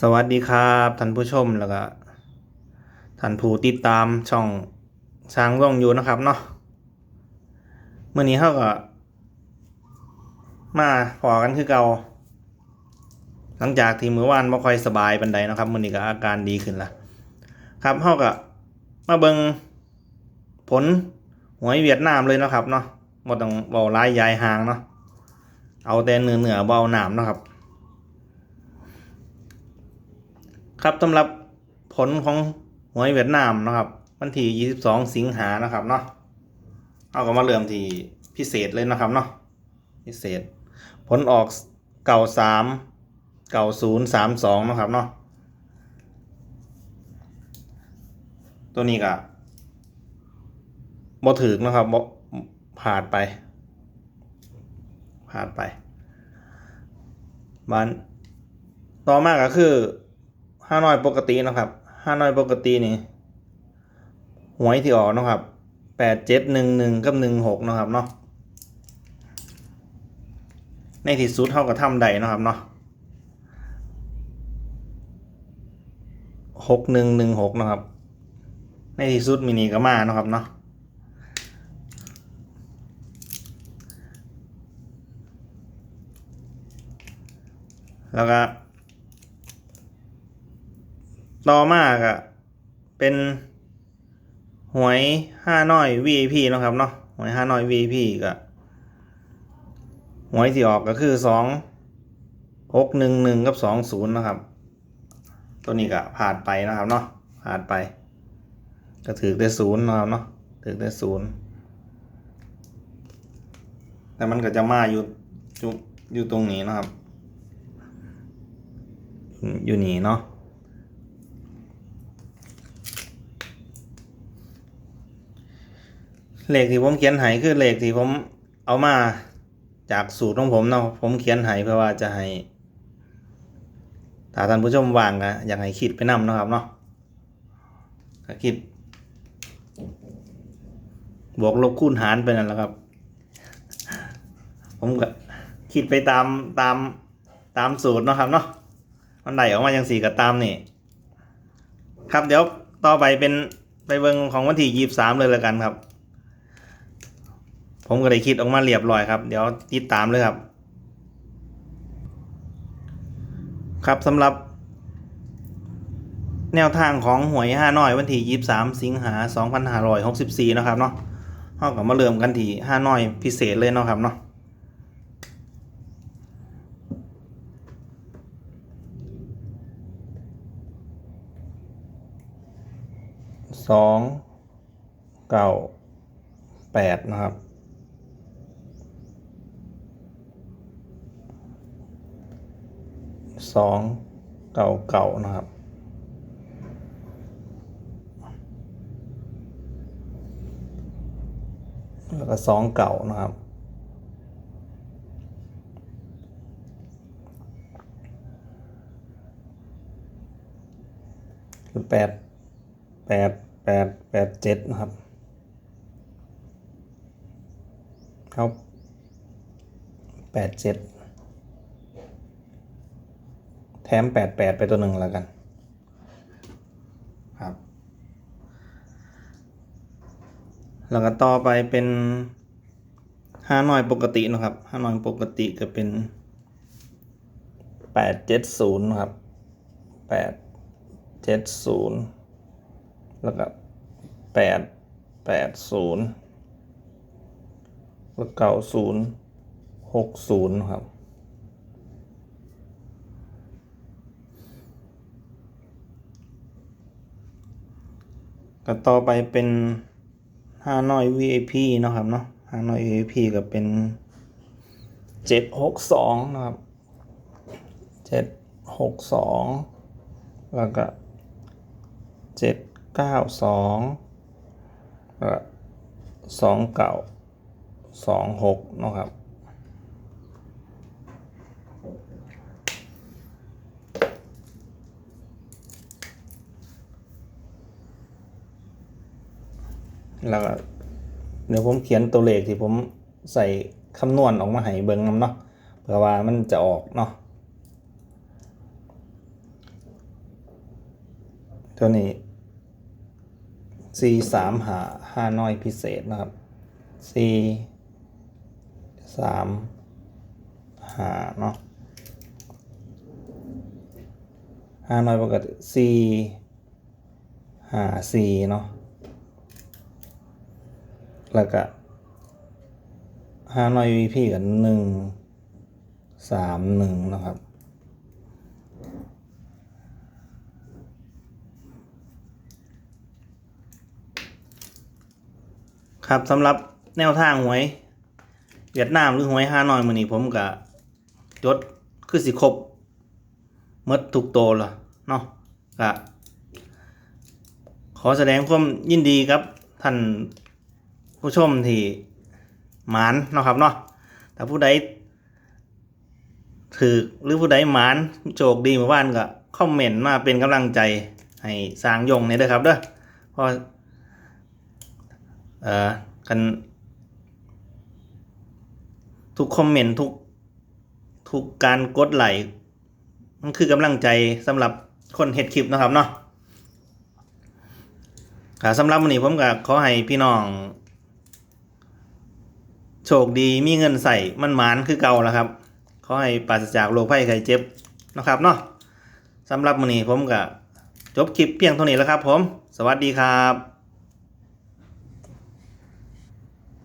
สวัสดีครับท่านผู้ชมแล้วก็ท่านผู้ติดตามช่องช้างร่องอยู่นะครับเนาะเมื่อนี้เขาก็มาพอกันคือเกาหลังจากที่มื้อวานไม่ค่อยสบายปันใดนะครับมื่อนี้ก็อาการดีขึ้นละครับเขาก็มาเบิงผลหวยเวียดนามเลยนะครับเนาะบ่ต้องเบาร้ายยายหางเนาะเอาแต่เนื้อเนื้อเบาหนามนะครับ ครับสำหรับผลของหวยเวียดนามนะครับ วันที่ 22 สิงหานะครับเนาะเอาก็มาเริ่มที่พิเศษเลยนะครับเนาะพิเศษ ผลออกเก่าสามเก่าศูนย์สามสองนะครับเนาะตัวนี้ก็บ่ถึกนะครับบ่ผ่านไป ผ่านไปบ้านต่อมาก็คือ ห้าน้อยปกตินะครับห้าน้อยปกตินี่หวยที่ออกนะครับแปดเจ็ดหนึ่งหนึ่งกับหนึ่งหกนะครับเนาะในที่สุดเท่ากับทำใดนะครับเนาะหกหนึ่งหนึ่งหกนะครับ ในที่สุดมินิก็มานะครับเนาะแล้วก็ ต่อมากอะเป็นหวยห้าน้อย VIP นะครับเนาะหวยห้าน้อย VIP ก็หวยที่ออกก็คือสองหกหนึ่งหนึ่งกับสองศูนย์นะครับ ตัวนี้ก็ผ่านไปนะครับเนาะผ่านไป ก็ถือได้ศูนย์นะครับเนาะถือได้ศูนย์แต่มันก็จะมาอยู่อยู่อยู่ตรงนี้นะครับ อยู่นี่เนาะ เลขที่ผมเขียนให้คือเลขที่ผมเอามาจากสูตรของผมเนาะผมเขียนให้เพื่อว่าจะให้ถ้าท่านผู้ชมว่างก็อยากให้คิดไปนำเนะครับเนาะก็คิด บวกลบคูณหารไปนั่นแหละครับ ผมก็คิดไปตามตามตามสูตรเนาะครับเนาะมันได้ออกมาอย่างสี่ก็ตามนี่ ครับเดี๋ยวต่อไปเป็นไปเบิงของวันที่ยี่สามเลยแล้วกันครับ ผมก็ได้คิดออกมาเรียบร้อยครับ เดี๋ยวติดตามเลยครับ ครับสำหรับ แนวทางของหวยห้าน้อยวันที่ยี่สามสิงหาสองพันห้าร้อยหกสิบสี่นะครับเนาะเรากับมาเริ่มกันที่ห้าน้อยพิเศษเลยเนาะครับเนาะสองเก้าแปดนะครับ สองเก่าเก่านะครับ แล้วก็สองเก่านะครับคือแปดแปดแปดแปดเจ็ดนะครับครับแปดเจ็ด แถมแปดแปดไปตัวหนึ่งแล้วกัน ครับ แล้วก็ต่อไปเป็นห้าน้อยปกตินะครับห้าน้อยปกติก็เป็นแปดเจ็ดศูนย์ครับแปดเจ็ดศูนย์แล้วก็แปดแปดศูนย์แล้วเก้าศูนย์หกศูนย์ครับ ก็ต่อไปเป็นห้าน้อย VIP เนะครับเนาะห้าน้อย VIP ก็เป็นเจ็ดหกสองนะครับเจ็ดหกสองแล้วก็เจ็ดเก้าสองแล้วก็สองเก้าสองหกนะครับ แล้วก็เดี๋ยวผมเขียนตัวเลขที่ผมใส่คำนวณออกมาให้เบิ่งนำเนาะเพื่อว่ามันจะออกเนาะตัวนี้สี่สามหาห้าน้อยพิเศษนะครับสี่สามหาเนาะห้าน้อยปกติสี่หาสี่เนาะ แล้วก็ห้าน้อยวีพีกับหนึ่งสามหนึ่งนะครับครับสำหรับแนวทางหวย เวียดนามหรือหวยฮานอยมือนี้ผมกับจดคือสิครบมดทุกโตล้วเนาะก็ขอแสดงความยินดีครับท่าน ผู้ชมที่หมานเนาะครับเนาะแต่ผู้ใดถือหรือผู้ใดหมานโจกดีเมื่อวานก็คอมเมนต์มาเป็นกำลังใจให้สร้างยงเนี่ยด้วยครับเด้อเพราะเอ่อกัน ทุกคอมเมนต์ทุกทุกการกดไลค์มันคือกำลังใจสำหรับคนเฮ็ดคลิปนะครับเนาะสำหรับวันนี้ผมก็ขอให้พี่น้อง โชคดีมีเงินใส่มันหมานคือเก่าแล้วครับขอให้ปราศจากโรคภัยไข้เจ็บนะครับเนาะสำหรับวันนี้ผมก็จบคลิปเพียงเท่านี้แล้วครับผม สวัสดีครับ